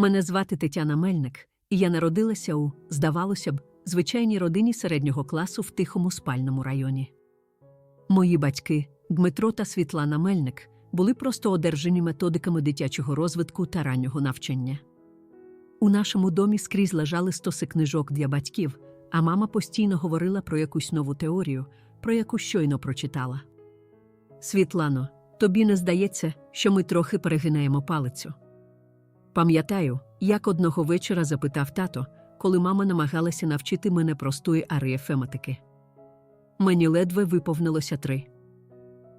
Мене звати Тетяна Мельник, і я народилася у, здавалося б, звичайній родині середнього класу в тихому спальному районі. Мої батьки, Дмитро та Світлана Мельник, були просто одержані методиками дитячого розвитку та раннього навчання. У нашому домі скрізь лежали стоси книжок для батьків, а мама постійно говорила про якусь нову теорію, про яку щойно прочитала. Світлано, тобі не здається, що ми трохи перегинаємо палицю. Пам'ятаю, як одного вечора запитав тато, коли мама намагалася навчити мене простої арифематики. Мені ледве виповнилося три.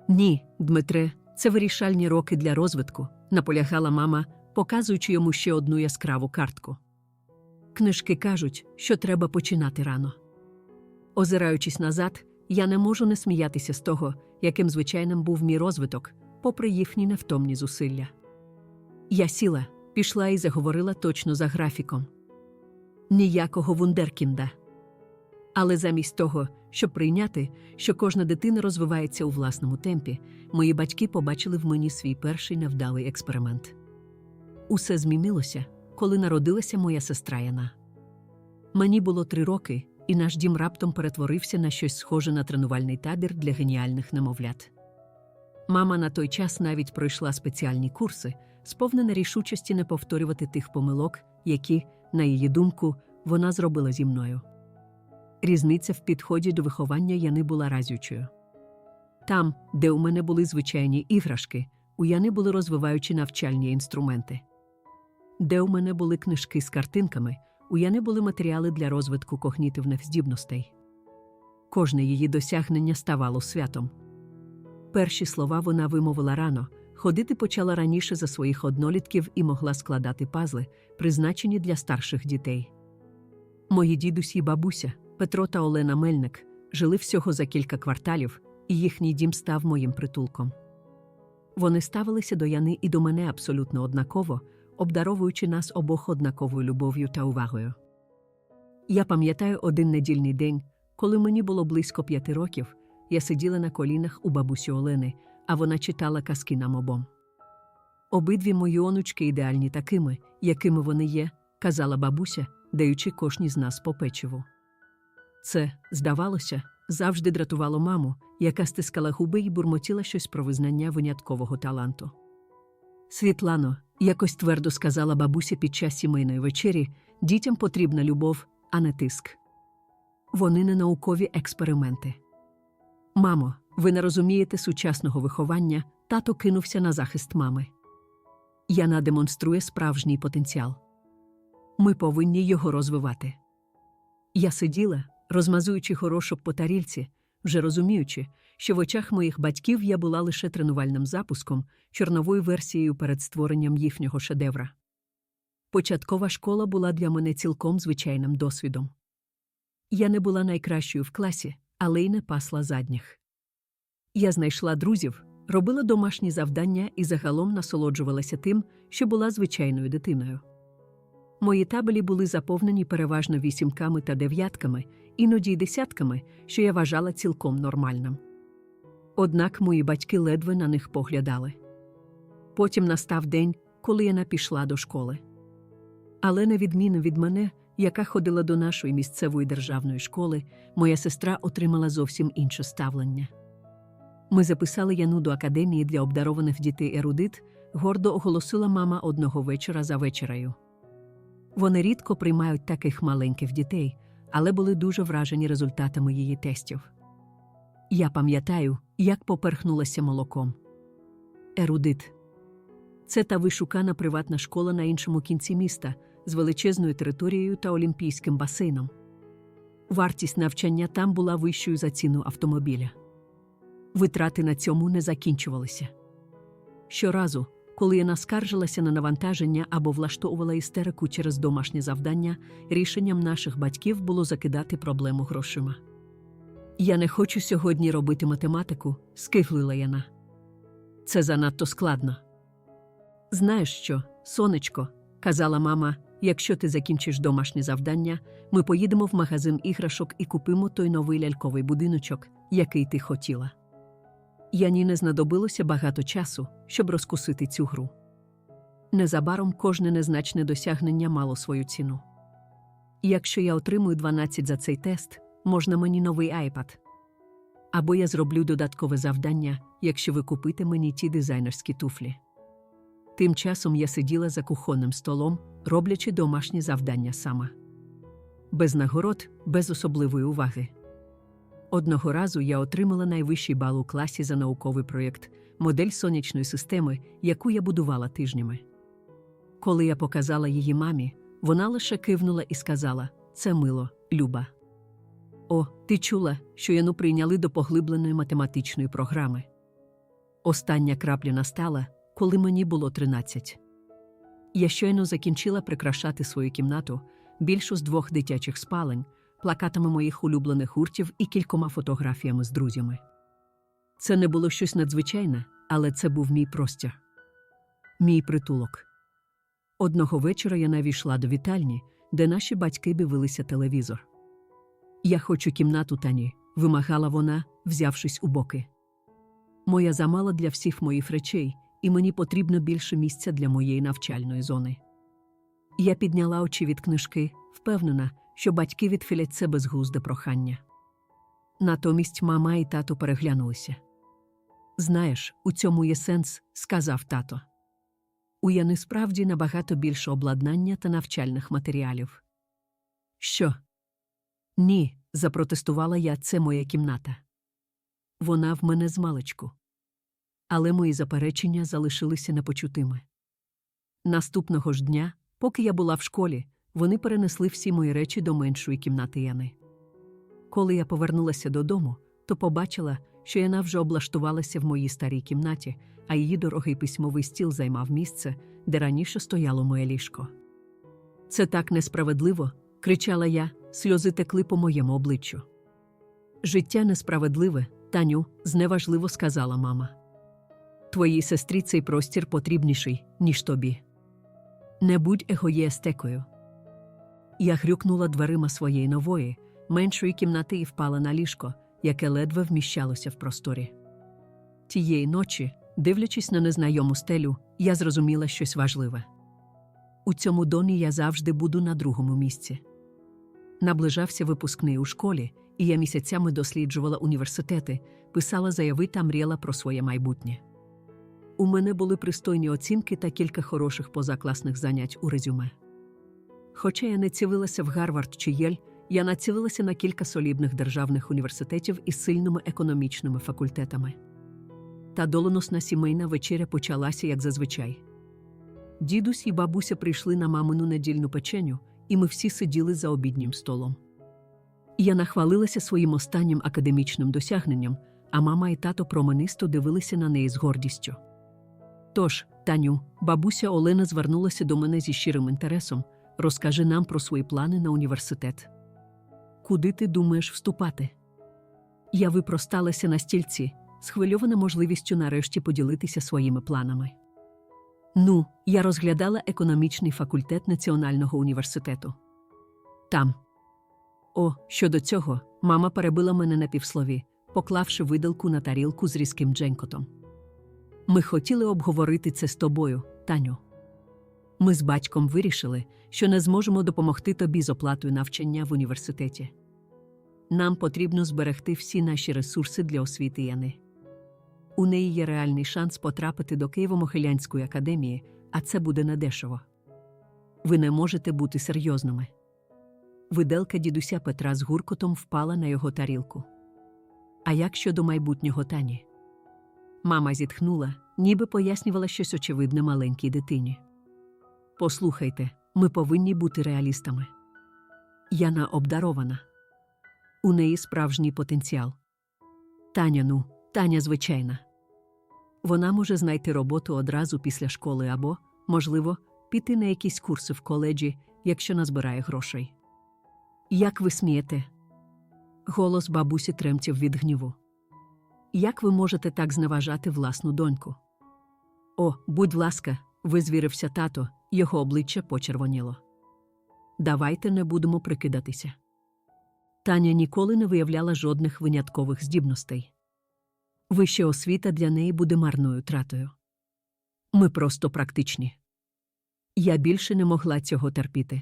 Ні, Дмитре, це вирішальні роки для розвитку, наполягала мама, показуючи йому ще одну яскраву картку. Книжки кажуть, що треба починати рано. Озираючись назад, я не можу не сміятися з того, яким звичайним був мій розвиток, попри їхні невтомні зусилля. Я сіла, пішла і заговорила точно за графіком. Ніякого вундеркінда. Але замість того, щоб прийняти, що кожна дитина розвивається у власному темпі, мої батьки побачили в мені свій перший невдалий експеримент. Усе змінилося, коли народилася моя сестра Яна. Мені було три роки, і наш дім раптом перетворився на щось схоже на тренувальний табір для геніальних немовлят. Мама на той час навіть пройшла спеціальні курси, сповнена рішучості не повторювати тих помилок, які, на її думку, вона зробила зі мною. Різниця в підході до виховання Яни була разючою. Там, де у мене були звичайні іграшки, у Яни були розвиваючі навчальні інструменти. Де у мене були книжки з картинками, у Яни були матеріали для розвитку когнітивних здібностей. Кожне її досягнення ставало святом. Перші слова вона вимовила рано, ходити почала раніше за своїх однолітків і могла складати пазли, призначені для старших дітей. Мої дідусь і бабуся, Петро та Олена Мельник, жили всього за кілька кварталів, і їхній дім став моїм притулком. Вони ставилися до Яни і до мене абсолютно однаково, обдаровуючи нас обох однаковою любов'ю та увагою. Я пам'ятаю один недільний день, коли мені було близько п'яти років, я сиділа на колінах у бабусі Олени, а вона читала казки нам обом. Обидві мої онучки ідеальні такими, якими вони є, казала бабуся, даючи кожній з нас по печиву. Це, здавалося, завжди дратувало маму, яка стискала губи і бурмотіла щось про визнання виняткового таланту. Світлано, якось твердо сказала бабуся під час сімейної вечері, дітям потрібна любов, а не тиск. Вони не наукові експерименти. Мамо, ви не розумієте сучасного виховання, тато кинувся на захист мами. Яна демонструє справжній потенціал. Ми повинні його розвивати. Я сиділа, розмазуючи горошок по тарільці, вже розуміючи, що в очах моїх батьків я була лише тренувальним запуском, чорновою версією перед створенням їхнього шедевра. Початкова школа була для мене цілком звичайним досвідом. Я не була найкращою в класі, але й не пасла задніх. Я знайшла друзів, робила домашні завдання і загалом насолоджувалася тим, що була звичайною дитиною. Мої табелі були заповнені переважно вісімками та дев'ятками, іноді й десятками, що я вважала цілком нормальним. Однак мої батьки ледве на них поглядали. Потім настав день, коли я пішла до школи. Але на відміну від мене, яка ходила до нашої місцевої державної школи, моя сестра отримала зовсім інше ставлення. Ми записали Яну до академії для обдарованих дітей ерудит, гордо оголосила мама одного вечора за вечерею. Вони рідко приймають таких маленьких дітей, але були дуже вражені результатами її тестів. Я пам'ятаю, як поперхнулася молоком. Ерудит це та вишукана приватна школа на іншому кінці міста з величезною територією та олімпійським басейном. Вартість навчання там була вищою за ціну автомобіля. Витрати на цьому не закінчувалися. Щоразу, коли я наскаржилася на навантаження або влаштовувала істерику через домашнє завдання, рішенням наших батьків було закидати проблему грошима. Я не хочу сьогодні робити математику, скиглила Яна. Це занадто складно. Знаєш що, сонечко, казала мама, якщо ти закінчиш домашнє завдання, ми поїдемо в магазин іграшок і купимо той новий ляльковий будиночок, який ти хотіла. Яні не знадобилося багато часу, щоб розкусити цю гру. Незабаром кожне незначне досягнення мало свою ціну. Якщо я отримую 12 за цей тест, можна мені новий iPad. Або я зроблю додаткове завдання, якщо ви купите мені ті дизайнерські туфлі. Тим часом я сиділа за кухонним столом, роблячи домашні завдання сама. Без нагород, без особливої уваги. Одного разу я отримала найвищий бал у класі за науковий проєкт модель сонячної системи, яку я будувала тижнями. Коли я показала її мамі, вона лише кивнула і сказала: Це мило, Люба. О, ти чула, що яну прийняли до поглибленої математичної програми. Остання крапля настала, коли мені було 13. Я щойно закінчила прикрашати свою кімнату, більшу з двох дитячих спалень, плакатами моїх улюблених гуртів і кількома фотографіями з друзями. Це не було щось надзвичайне, але це був мій простір. Мій притулок. Одного вечора я навійшла до вітальні, де наші батьки дивилися телевізор. Я хочу кімнату Тані, вимагала вона, взявшись у боки. Моя замала для всіх моїх речей, і мені потрібно більше місця для моєї навчальної зони. Я підняла очі від книжки, впевнена, що батьки відхилять це безглузде прохання. Натомість мама і тато переглянулися. Знаєш, у цьому є сенс, сказав тато. У Яни справді набагато більше обладнання та навчальних матеріалів. Що? Ні, запротестувала я, це моя кімната. Вона в мене змалечку. Але мої заперечення залишилися непочутими. Наступного ж дня, поки я була в школі, вони перенесли всі мої речі до меншої кімнати Яни. Коли я повернулася додому, то побачила, що Яна вже облаштувалася в моїй старій кімнаті, а її дорогий письмовий стіл займав місце, де раніше стояло моє ліжко. Це так несправедливо, кричала я, сльози текли по моєму обличчю. Життя несправедливе, Таню, зневажливо сказала мама. Твоїй сестрі цей простір потрібніший, ніж тобі. Не будь егоєстекою. Я грюкнула дверима своєї нової, меншої кімнати і впала на ліжко, яке ледве вміщалося в просторі. Тієї ночі, дивлячись на незнайому стелю, я зрозуміла щось важливе. У цьому домі я завжди буду на другому місці. Наближався випускний у школі, і я місяцями досліджувала університети, писала заяви та мріяла про своє майбутнє. У мене були пристойні оцінки та кілька хороших позакласних занять у резюме. Хоча я не цілилася в Гарвард чи Єль, я націлилася на кілька солідних державних університетів із сильними економічними факультетами. Та доленосна сімейна вечеря почалася, як зазвичай. Дідусь і бабуся прийшли на мамину недільну печеню, і ми всі сиділи за обіднім столом. Я нахвалилася своїм останнім академічним досягненням, а мама і тато променисто дивилися на неї з гордістю. Тож, Таню, бабуся Олена звернулася до мене зі щирим інтересом розкажи нам про свої плани на університет. Куди ти думаєш вступати? Я випросталася на стільці, схвильована можливістю нарешті поділитися своїми планами. Ну, я розглядала економічний факультет Національного університету. Там. О, щодо цього, мама перебила мене на півслові, поклавши видалку на тарілку з різким дженькотом. Ми хотіли обговорити це з тобою, Таню. Ми з батьком вирішили, що не зможемо допомогти тобі з оплатою навчання в університеті. Нам потрібно зберегти всі наші ресурси для освіти Яни. У неї є реальний шанс потрапити до Києво-Могилянської академії, а це буде недешево. Ви не можете бути серйозними. Виделка дідуся Петра з гуркотом впала на його тарілку. А як щодо майбутнього тані? Мама зітхнула, ніби пояснювала щось очевидне маленькій дитині. Послухайте, ми повинні бути реалістами. Яна обдарована. У неї справжній потенціал. Таня, ну, Таня звичайна. Вона може знайти роботу одразу після школи або, можливо, піти на якісь курси в коледжі, якщо назбирає грошей. Як ви смієте? Голос бабусі тремтів від гніву. Як ви можете так зневажати власну доньку? О, будь ласка, визвірився тато, його обличчя почервоніло. Давайте не будемо прикидатися. Таня ніколи не виявляла жодних виняткових здібностей. Вища освіта для неї буде марною тратою. Ми просто практичні. Я більше не могла цього терпіти.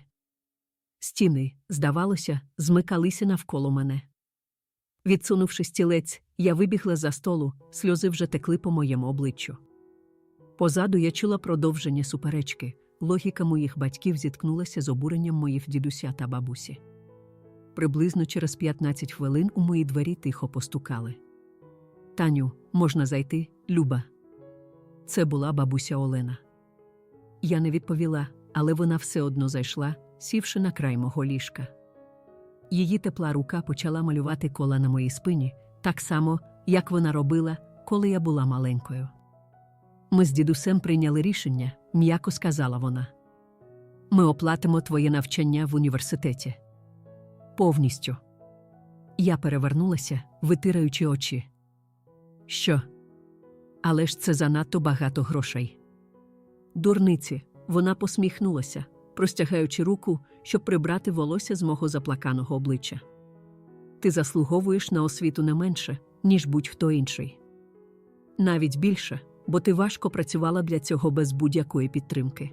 Стіни, здавалося, змикалися навколо мене. Відсунувши стілець, я вибігла за столу, сльози вже текли по моєму обличчю. Позаду я чула продовження суперечки, логіка моїх батьків зіткнулася з обуренням моїх дідуся та бабусі. Приблизно через 15 хвилин у мої двері тихо постукали. Таню, можна зайти, Люба. Це була бабуся Олена. Я не відповіла, але вона все одно зайшла, сівши на край мого ліжка. Її тепла рука почала малювати кола на моїй спині, так само, як вона робила, коли я була маленькою. Ми з дідусем прийняли рішення, м'яко сказала вона. Ми оплатимо твоє навчання в університеті. Повністю. Я перевернулася, витираючи очі. Що? Але ж це занадто багато грошей. Дурниці, вона посміхнулася, простягаючи руку, щоб прибрати волосся з мого заплаканого обличчя. Ти заслуговуєш на освіту не менше, ніж будь-хто інший. Навіть більше, бо ти важко працювала для цього без будь-якої підтримки.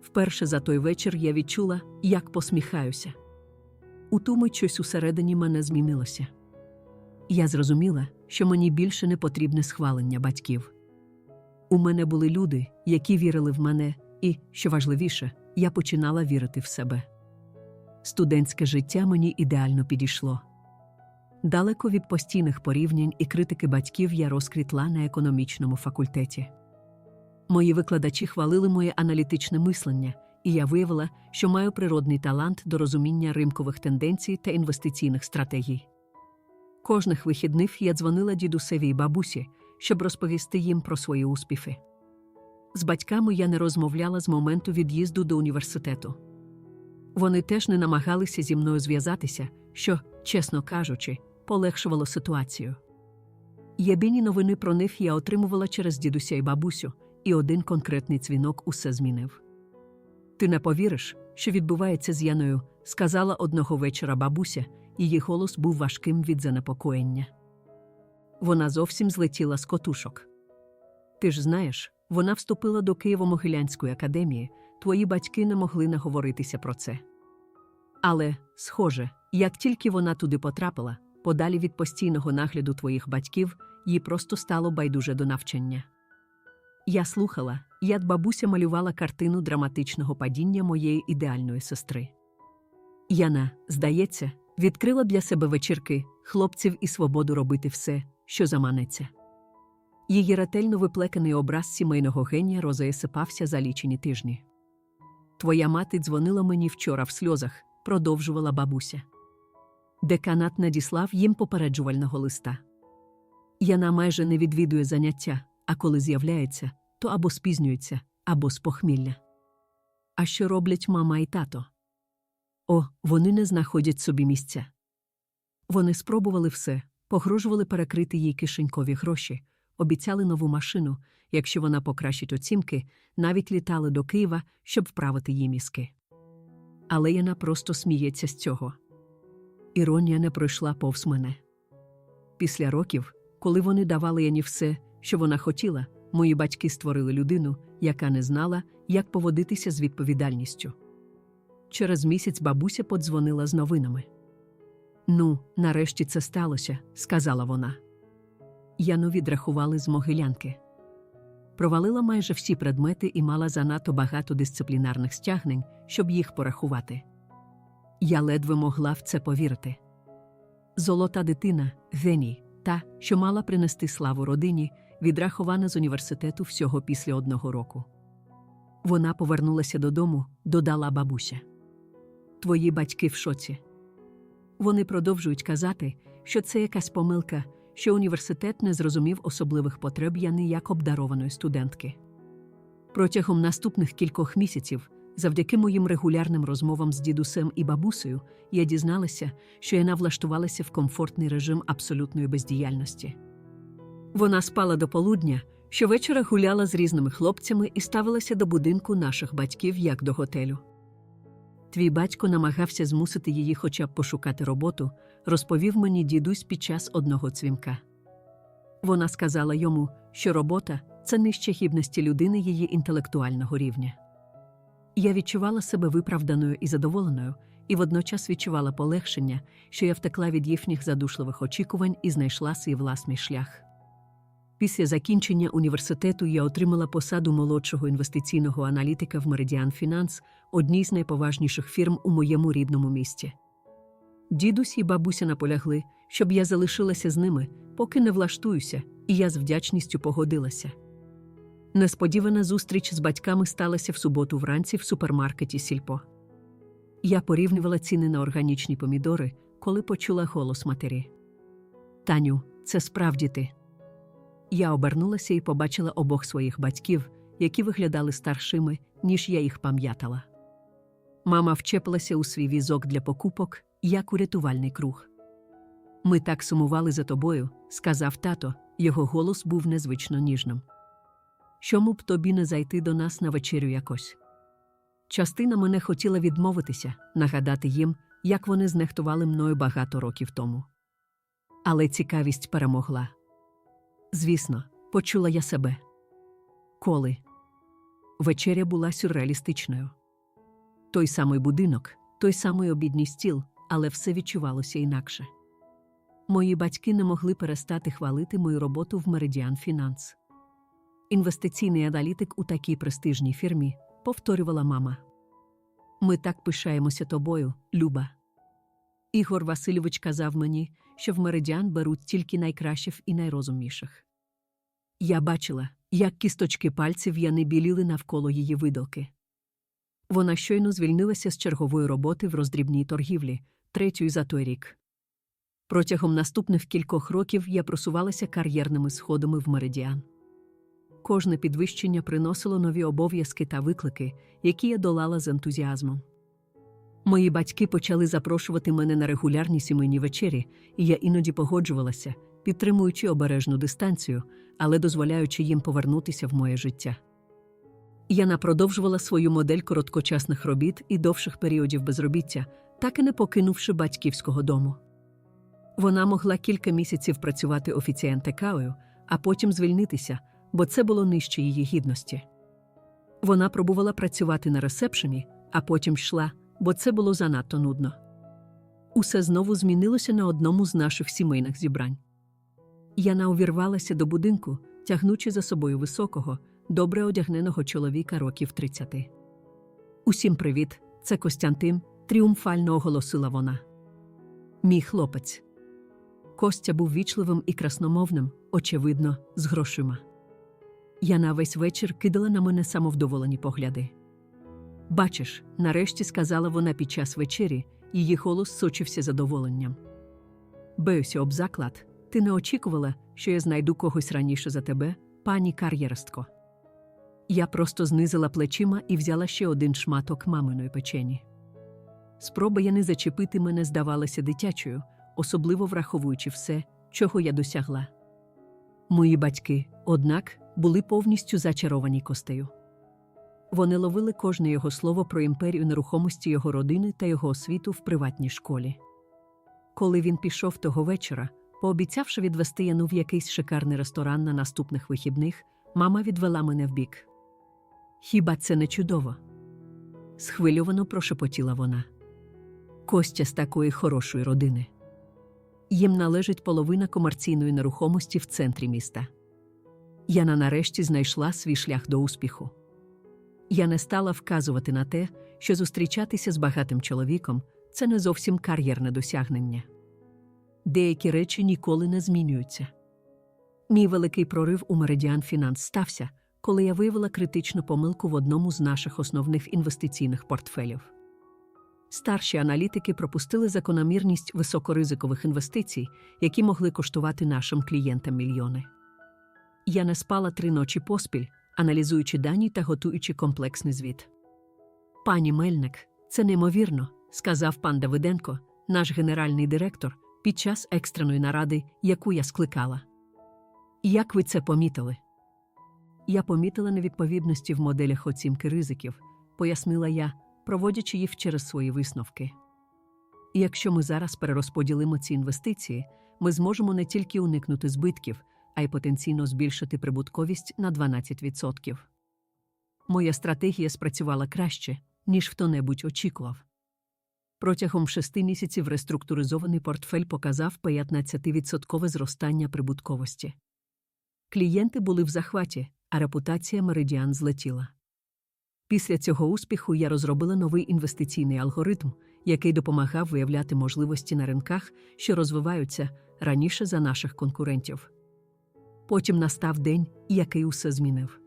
Вперше за той вечір я відчула, як посміхаюся. У ту мить щось усередині мене змінилося. Я зрозуміла, що мені більше не потрібне схвалення батьків. У мене були люди, які вірили в мене, і, що важливіше, я починала вірити в себе. Студентське життя мені ідеально підійшло. Далеко від постійних порівнянь і критики батьків я розквітла на економічному факультеті. Мої викладачі хвалили моє аналітичне мислення, і я виявила, що маю природний талант до розуміння ринкових тенденцій та інвестиційних стратегій. Кожних вихідних я дзвонила дідусеві й бабусі, щоб розповісти їм про свої успіхи. З батьками я не розмовляла з моменту від'їзду до університету. Вони теж не намагалися зі мною зв'язатися, що, чесно кажучи, полегшувало ситуацію. Єдині новини про них я отримувала через дідуся й бабусю, і один конкретний дзвінок усе змінив. Ти не повіриш, що відбувається з Яною, сказала одного вечора бабуся, її голос був важким від занепокоєння. Вона зовсім злетіла з котушок. Ти ж знаєш, вона вступила до Києво-Могилянської академії, твої батьки не могли наговоритися про це. Але, схоже, як тільки вона туди потрапила, подалі від постійного нагляду твоїх батьків, їй просто стало байдуже до навчання. Я слухала, як бабуся малювала картину драматичного падіння моєї ідеальної сестри. Яна, здається, відкрила для себе вечірки, хлопців і свободу робити все, що заманеться. Її ретельно виплеканий образ сімейного генія розесипався за лічені тижні. Твоя мати дзвонила мені вчора в сльозах, продовжувала бабуся. Деканат надіслав їм попереджувального листа. Яна майже не відвідує заняття, а коли з'являється, то або спізнюється, або з похмілля. А що роблять мама і тато? О, вони не знаходять собі місця. Вони спробували все, погрожували перекрити їй кишенькові гроші, обіцяли нову машину, якщо вона покращить оцінки, навіть літали до Києва, щоб вправити їй мізки. Але Яна просто сміється з цього. Іронія не пройшла повз мене. Після років, коли вони давали Яні все, що вона хотіла, мої батьки створили людину, яка не знала, як поводитися з відповідальністю. Через місяць бабуся подзвонила з новинами. Ну, нарешті це сталося, сказала вона. Яну відрахували з могилянки. Провалила майже всі предмети і мала занадто багато дисциплінарних стягнень, щоб їх порахувати. Я ледве могла в це повірити. Золота дитина, геній, та, що мала принести славу родині, відрахована з університету всього після одного року. Вона повернулася додому, додала бабуся. Твої батьки в шоці. Вони продовжують казати, що це якась помилка, що університет не зрозумів особливих потреб Яни як обдарованої студентки. Протягом наступних кількох місяців, завдяки моїм регулярним розмовам з дідусем і бабусею, я дізналася, що Яна влаштувалася в комфортний режим абсолютної бездіяльності. Вона спала до полудня, щовечора гуляла з різними хлопцями і ставилася до будинку наших батьків як до готелю. Твій батько намагався змусити її хоча б пошукати роботу, розповів мені дідусь під час одного цвінка. Вона сказала йому, що робота це нижче гідності людини її інтелектуального рівня. Я відчувала себе виправданою і задоволеною, і водночас відчувала полегшення, що я втекла від їхніх задушливих очікувань і знайшла свій власний шлях. Після закінчення університету я отримала посаду молодшого інвестиційного аналітика в Meridian Finance, одній з найповажніших фірм у моєму рідному місті. Дідусь і бабуся наполягли, щоб я залишилася з ними, поки не влаштуюся, і я з вдячністю погодилася. Несподівана зустріч з батьками сталася в суботу вранці в супермаркеті Сільпо. Я порівнювала ціни на органічні помідори, коли почула голос матері. Таню, це справді ти. Я обернулася і побачила обох своїх батьків, які виглядали старшими, ніж я їх пам'ятала. Мама вчепилася у свій візок для покупок, як у рятувальний круг. Ми так сумували за тобою, сказав тато, його голос був незвично ніжним. Чому б тобі не зайти до нас на вечерю якось? Частина мене хотіла відмовитися, нагадати їм, як вони знехтували мною багато років тому. Але цікавість перемогла. Звісно, почула я себе. Коли вечеря була сюрреалістичною. Той самий будинок, той самий обідній стіл, але все відчувалося інакше. Мої батьки не могли перестати хвалити мою роботу в Meridian Finance. Інвестиційний аналітик у такій престижній фірмі, повторювала мама. Ми так пишаємося тобою, Люба. Ігор Васильович казав мені, що в Меридіан беруть тільки найкращих і найрозумніших. Я бачила, як кісточки пальців я не біліли навколо її видалки. Вона щойно звільнилася з чергової роботи в роздрібній торгівлі, третьої за той рік. Протягом наступних кількох років я просувалася кар'єрними сходами в Меридіан. Кожне підвищення приносило нові обов'язки та виклики, які я долала з ентузіазмом. Мої батьки почали запрошувати мене на регулярні сімейні вечері, і я іноді погоджувалася, підтримуючи обережну дистанцію, але дозволяючи їм повернутися в моє життя. Яна продовжувала свою модель короткочасних робіт і довших періодів безробіття, так і не покинувши батьківського дому. Вона могла кілька місяців працювати офіціантекою, а потім звільнитися, бо це було нижче її гідності. Вона пробувала працювати на ресепшені, а потім йшла, бо це було занадто нудно. Усе знову змінилося на одному з наших сімейних зібрань. Яна увірвалася до будинку, тягнучи за собою високого, добре одягненого чоловіка років 30. Усім привіт, це Костянтин, тріумфально оголосила вона. Мій хлопець. Костя був вічливим і красномовним, очевидно, з грошима. Яна весь вечір кидала на мене самовдоволені погляди. Бачиш, нарешті сказала вона під час вечері, її голос сочився задоволенням. Беюся об заклад, ти не очікувала, що я знайду когось раніше за тебе, пані кар'єристко. Я просто знизила плечима і взяла ще один шматок маминої печені. Спроба Яни зачепити мене здавалася дитячою, особливо враховуючи все, чого я досягла. Мої батьки, однак, були повністю зачаровані костею. Вони ловили кожне його слово про імперію нерухомості його родини та його освіту в приватній школі. Коли він пішов того вечора, пообіцявши відвести Яну в якийсь шикарний ресторан на наступних вихідних, мама відвела мене вбік. Хіба це не чудово? схвильовано прошепотіла вона. Костя з такої хорошої родини. Їм належить половина комерційної нерухомості в центрі міста. Яна нарешті знайшла свій шлях до успіху. Я не стала вказувати на те, що зустрічатися з багатим чоловіком це не зовсім кар'єрне досягнення. Деякі речі ніколи не змінюються. Мій великий прорив у Меридіан Фінанс стався, коли я виявила критичну помилку в одному з наших основних інвестиційних портфелів. Старші аналітики пропустили закономірність високоризикових інвестицій, які могли коштувати нашим клієнтам мільйони. Я не спала три ночі поспіль, аналізуючи дані та готуючи комплексний звіт. Пані Мельник, це неймовірно, сказав пан Давиденко, наш генеральний директор, під час екстреної наради, яку я скликала. Як ви це помітили? Я помітила невідповідності в моделях оцінки ризиків, пояснила я, проводячи їх через свої висновки. Якщо ми зараз перерозподілимо ці інвестиції, ми зможемо не тільки уникнути збитків, а й потенційно збільшити прибутковість на 12%. Моя стратегія спрацювала краще, ніж хто-небудь очікував. Протягом шести місяців реструктуризований портфель показав 15% зростання прибутковості. Клієнти були в захваті, а репутація Меридіан злетіла. Після цього успіху я розробила новий інвестиційний алгоритм, який допомагав виявляти можливості на ринках, що розвиваються раніше за наших конкурентів. Потім настав день, який усе змінив.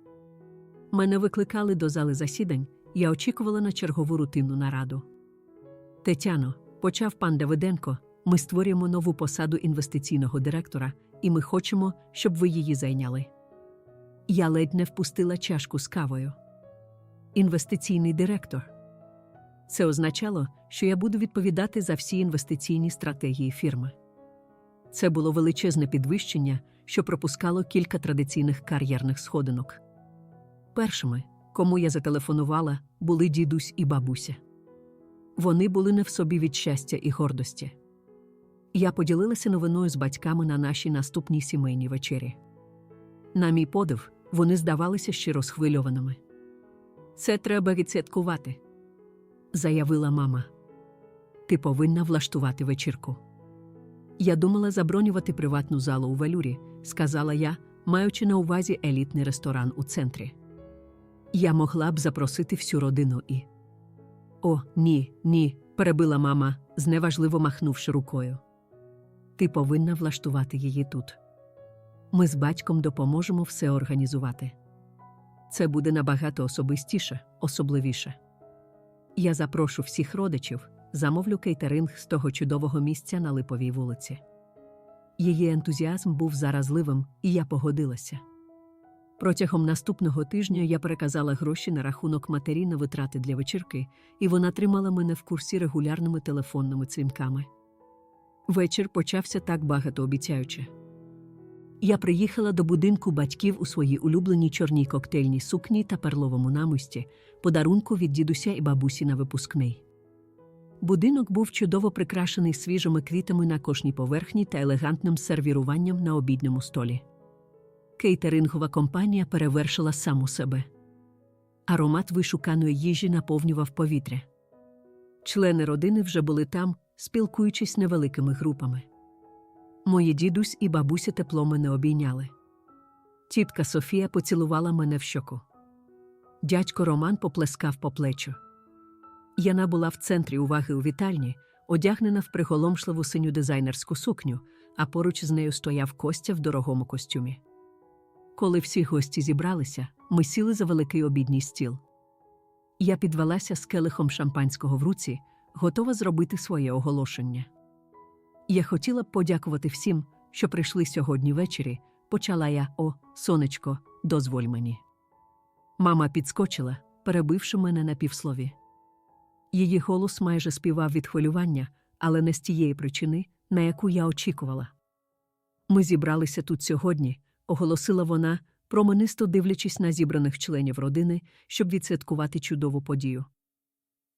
Мене викликали до зали засідань, я очікувала на чергову рутинну нараду. Тетяно, почав пан Давиденко, ми створюємо нову посаду інвестиційного директора, і ми хочемо, щоб ви її зайняли. Я ледь не впустила чашку з кавою. Інвестиційний директор. Це означало, що я буду відповідати за всі інвестиційні стратегії фірми. Це було величезне підвищення, що пропускало кілька традиційних кар'єрних сходинок. Першими, кому я зателефонувала, були дідусь і бабуся. Вони були не в собі від щастя і гордості. Я поділилася новиною з батьками на нашій наступній сімейній вечері. На мій подив, вони здавалися щиро схвильованими. Це треба відсвяткувати, заявила мама. Ти повинна влаштувати вечірку. Я думала забронювати приватну залу у валюрі, сказала я, маючи на увазі елітний ресторан у центрі. Я могла б запросити всю родину і. О, ні, ні, перебила мама, зневажливо махнувши рукою. Ти повинна влаштувати її тут. Ми з батьком допоможемо все організувати. Це буде набагато особистіше, особливіше. Я запрошу всіх родичів, замовлю кейтеринг з того чудового місця на Липовій вулиці. Її ентузіазм був заразливим, і я погодилася. Протягом наступного тижня я переказала гроші на рахунок матері на витрати для вечірки, і вона тримала мене в курсі регулярними телефонними дзвінками. Вечір почався так багатообіцяюче. Я приїхала до будинку батьків у своїй улюбленій чорній коктейльній сукні та перловому намисті, подарунку від дідуся і бабусі на випускний. Будинок був чудово прикрашений свіжими квітами на кожній поверхні та елегантним сервіруванням на обідньому столі. Кейтерингова компанія перевершила саму себе. Аромат вишуканої їжі наповнював повітря. Члени родини вже були там, спілкуючись невеликими групами. Мої дідусь і бабуся тепло мене обійняли. Тітка Софія поцілувала мене в щоку. Дядько Роман поплескав по плечу. Яна була в центрі уваги у вітальні, одягнена в приголомшливу синю дизайнерську сукню, а поруч з нею стояв Костя в дорогому костюмі. Коли всі гості зібралися, ми сіли за великий обідній стіл. Я підвелася з келихом шампанського в руці, готова зробити своє оголошення. Я хотіла б подякувати всім, що прийшли сьогодні ввечері, почала я о, сонечко, дозволь мені. Мама підскочила, перебивши мене на півслові. Її голос майже співав від хвилювання, але не з тієї причини, на яку я очікувала. Ми зібралися тут сьогодні, оголосила вона, променисто дивлячись на зібраних членів родини, щоб відсвяткувати чудову подію.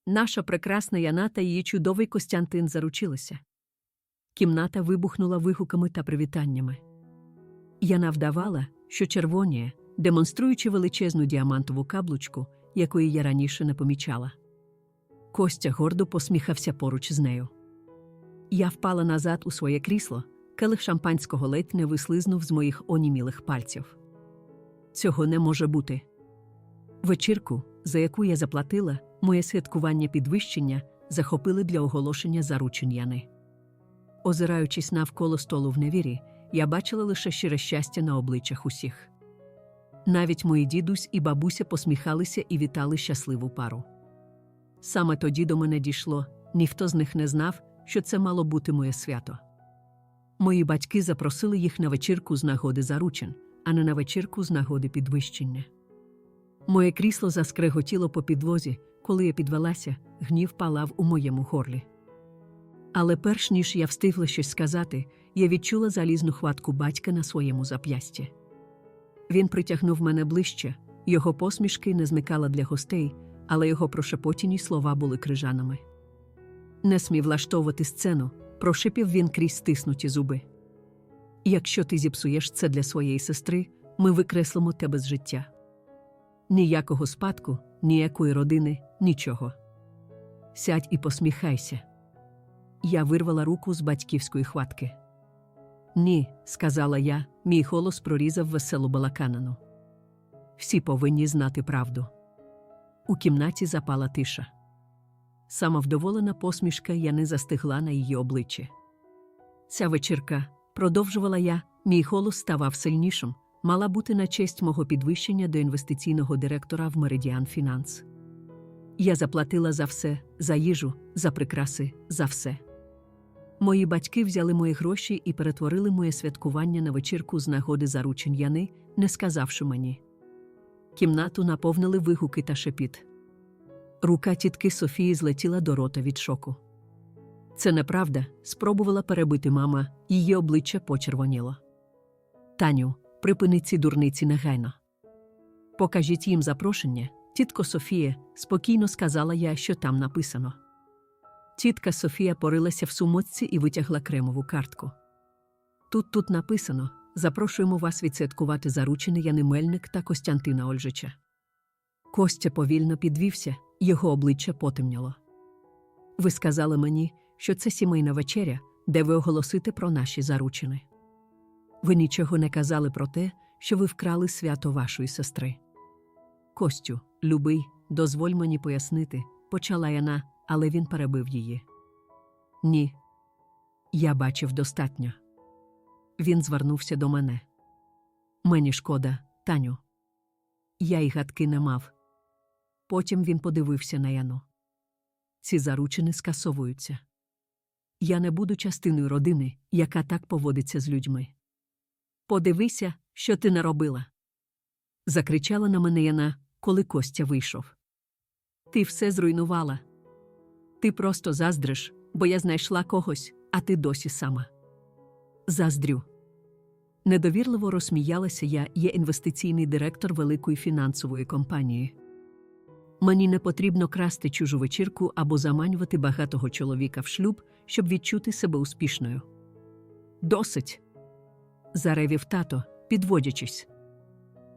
Наша прекрасна Яна та її чудовий Костянтин заручилися. Кімната вибухнула вигуками та привітаннями. Яна вдавала, що червоніє, демонструючи величезну діамантову каблучку, якої я раніше не помічала. Костя гордо посміхався поруч з нею. Я впала назад у своє крісло, келих шампанського ледь не вислизнув з моїх онімілих пальців. Цього не може бути. Вечірку, за яку я заплатила, моє святкування підвищення захопили для оголошення заручень Яни. Озираючись навколо столу в невірі, я бачила лише щире щастя на обличчях усіх. Навіть мої дідусь і бабуся посміхалися і вітали щасливу пару. Саме тоді до мене дійшло, ніхто з них не знав, що це мало бути моє свято. Мої батьки запросили їх на вечірку з нагоди заручин, а не на вечірку з нагоди підвищення. Моє крісло заскреготіло по підлозі, коли я підвелася, гнів палав у моєму горлі. Але перш ніж я встигла щось сказати, я відчула залізну хватку батька на своєму зап'ясті. Він притягнув мене ближче, його посмішки не змикала для гостей, але його прошепотіні слова були крижанами. Не смій влаштовувати сцену, прошипів він крізь стиснуті зуби. Якщо ти зіпсуєш це для своєї сестри, ми викреслимо тебе з життя. Ніякого спадку, ніякої родини, Нічого. Сядь і посміхайся. Я вирвала руку з батьківської хватки. Ні, сказала я, мій голос прорізав веселу балаканину. Всі повинні знати правду. У кімнаті запала тиша. Самовдоволена посмішка я не застигла на її обличчі. Ця вечірка, продовжувала я, мій голос ставав сильнішим, мала бути на честь мого підвищення до інвестиційного директора в Меридіан Фінанс. Я заплатила за все, за їжу, за прикраси, за все. Мої батьки взяли мої гроші і перетворили моє святкування на вечірку з нагоди заручень Яни, не сказавши мені. Кімнату наповнили вигуки та шепіт. Рука тітки Софії злетіла до рота від шоку. Це неправда, спробувала перебити мама, її обличчя почервоніло. Таню, припини ці дурниці негайно. Покажіть їм запрошення, тітко Софія, спокійно сказала я, що там написано. Тітка Софія порилася в сумочці і витягла кремову картку. Тут тут написано запрошуємо вас відсвяткувати заручини Яни Мельник та Костянтина Ольжича. Костя повільно підвівся, його обличчя потемняло. Ви сказали мені, що це сімейна вечеря, де ви оголосите про наші заручини. Ви нічого не казали про те, що ви вкрали свято вашої сестри. Костю, любий, дозволь мені пояснити, почала Яна, але він перебив її. Ні. Я бачив достатньо. Він звернувся до мене. Мені шкода, Таню. Я й гадки не мав. Потім він подивився на Яну. Ці заручини скасовуються. Я не буду частиною родини, яка так поводиться з людьми. Подивися, що ти наробила. Закричала на мене Яна, коли Костя вийшов. Ти все зруйнувала. Ти просто заздриш, бо я знайшла когось, а ти досі сама. Заздрю. Недовірливо розсміялася я, є інвестиційний директор великої фінансової компанії. Мені не потрібно красти чужу вечірку або заманювати багатого чоловіка в шлюб, щоб відчути себе успішною. Досить. заревів тато, підводячись.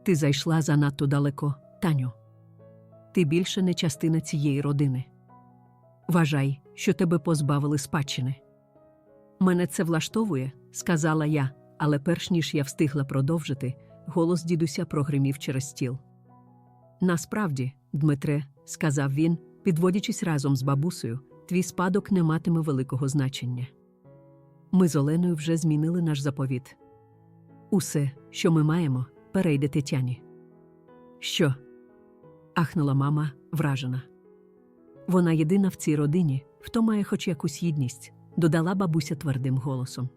Ти зайшла занадто далеко, Таню. Ти більше не частина цієї родини. Вважай, що тебе позбавили спадщини. Мене це влаштовує, сказала я, але перш ніж я встигла продовжити, голос дідуся прогримів через стіл. Насправді, Дмитре, сказав він, підводячись разом з бабусею, твій спадок не матиме великого значення. Ми з Оленою вже змінили наш заповіт. Усе, що ми маємо, перейде Тетяні. Що? ахнула мама, вражена. Вона єдина в цій родині, хто має хоч якусь гідність, додала бабуся твердим голосом.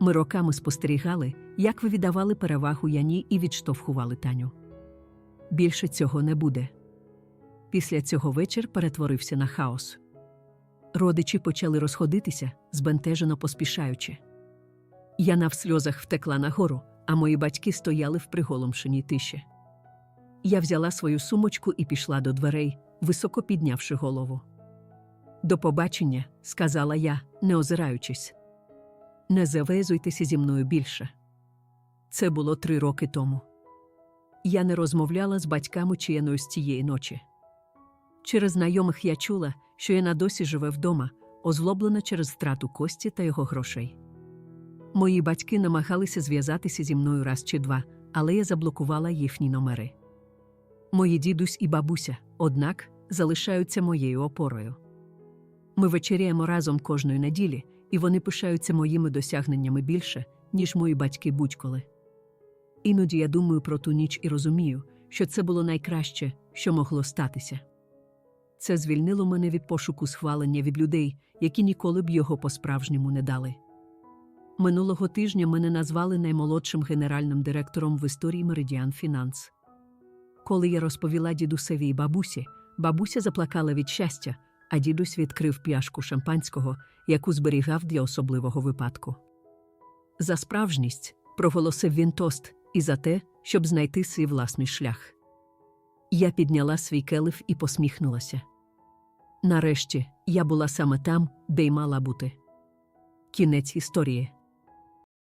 Ми роками спостерігали, як ви віддавали перевагу Яні і відштовхували Таню. Більше цього не буде. Після цього вечір перетворився на хаос. Родичі почали розходитися, збентежено поспішаючи. Яна в сльозах втекла нагору, а мої батьки стояли в приголомшеній тиші. Я взяла свою сумочку і пішла до дверей, високо піднявши голову. До побачення, сказала я, не озираючись. Не завезуйтеся зі мною більше. Це було три роки тому. Я не розмовляла з батьками чи Яною з тієї ночі. Через знайомих я чула, що Яна досі живе вдома, озлоблена через втрату кості та його грошей. Мої батьки намагалися зв'язатися зі мною раз чи два, але я заблокувала їхні номери. Мої дідусь і бабуся, однак, залишаються моєю опорою. Ми вечеряємо разом кожної неділі, і вони пишаються моїми досягненнями більше, ніж мої батьки будь-коли. Іноді я думаю про ту ніч і розумію, що це було найкраще, що могло статися. Це звільнило мене від пошуку схвалення від людей, які ніколи б його по-справжньому не дали. Минулого тижня мене назвали наймолодшим генеральним директором в історії Меридіан Фінанс. Коли я розповіла дідусеві і бабусі, бабуся заплакала від щастя, а дідусь відкрив пляшку шампанського, яку зберігав для особливого випадку. За справжність проголосив він тост і за те, щоб знайти свій власний шлях. Я підняла свій келиф і посміхнулася. Нарешті я була саме там, де й мала бути. Кінець історії.